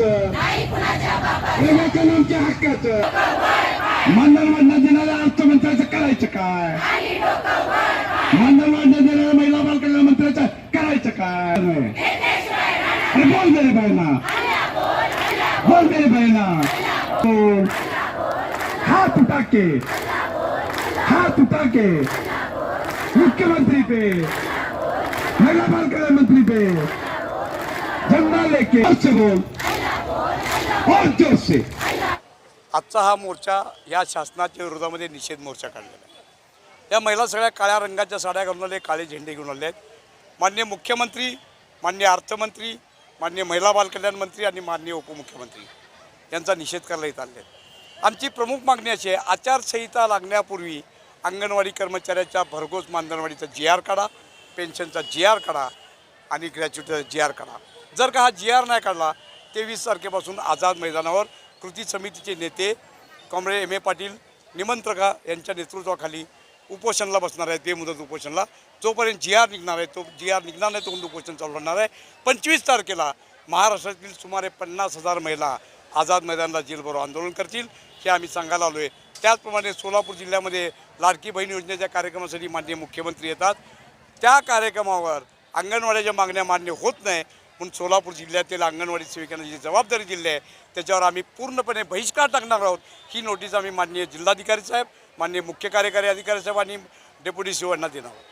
बापाचं. प्रजाचं आमच्या हक्काचं. मंडळ वाढण्यात देणाऱ्या अर्थमंत्र्याचं करायचं काय? मंडळ वाढण्यात देणाऱ्या महिला बालकल्याण मंत्र्याचं करायचं काय? अरे बोल मेरे बहिणा. बोल मेरे बहिणा. हाथ उठा के हाथ उठा के मुख्यमंत्री पे. महिला बाल कल्याण मंत्री पे. झंडा लेके. बोल. आजचा हा मोर्चा या शासनाच्या विरोधामध्ये निषेध मोर्चा काढलेला आहे. या महिला सगळ्या काळ्या रंगाच्या साड्या घालून आले काळे झेंडे घेऊन आले आहेत. माननीय मुख्यमंत्री माननीय अर्थमंत्री माननीय महिला बालकल्याण मंत्री आणि माननीय उपमुख्यमंत्री यांचा निषेध करायला येत आले आहेत आमची प्रमुख मागणी अशी आहे आचारसंहिता लागण्यापूर्वी अंगणवाडी कर्मचाऱ्याच्या भरघोस मानधनवाडीचा जी आर काढा पेन्शनचा जी आर काढा आणि ग्रॅच्युटीचा जी आर काढा. जर का हा जी आर नाही काढला तेवीस तारखेपासून आझाद मैदानावर कृती समितीचे नेते कॉम्रेड एम ए पाटील निमंत्रका यांच्या नेतृत्वाखाली उपोषणला बसणार आहे बेमुदत उपोषणला. जोपर्यंत जी आर निघणार आहे तो जी आर निघणार नाही तोपर्यंत उपोषण चालू राहणार आहे. पंचवीस तारखेला महाराष्ट्रातील सुमारे पन्नास हजार महिला आझाद मैदानाला जेलभरो आंदोलन करतील हे आम्ही सांगायला आलो आहे त्याचप्रमाणे सोलापूर जिल्ह्यामध्ये लाडकी बहीण योजनेच्या कार्यक्रमासाठी माननीय मुख्यमंत्री येतात. त्या कार्यक्रमावर अंगणवाड्याच्या मागण्या मान्य होत नाही. म्हणून सोलापूर जिल्ह्यातील अंगणवाडी सेविकांना जी जबाबदारी दिली आहे त्याच्यावर आम्ही पूर्णपणे बहिष्कार टाकणार आहोत. ही नोटीस आम्ही माननीय जिल्हाधिकारी साहेब माननीय मुख्य कार्यकारी अधिकारी साहेब आणि डेप्युटी सीओना देणार आहोत.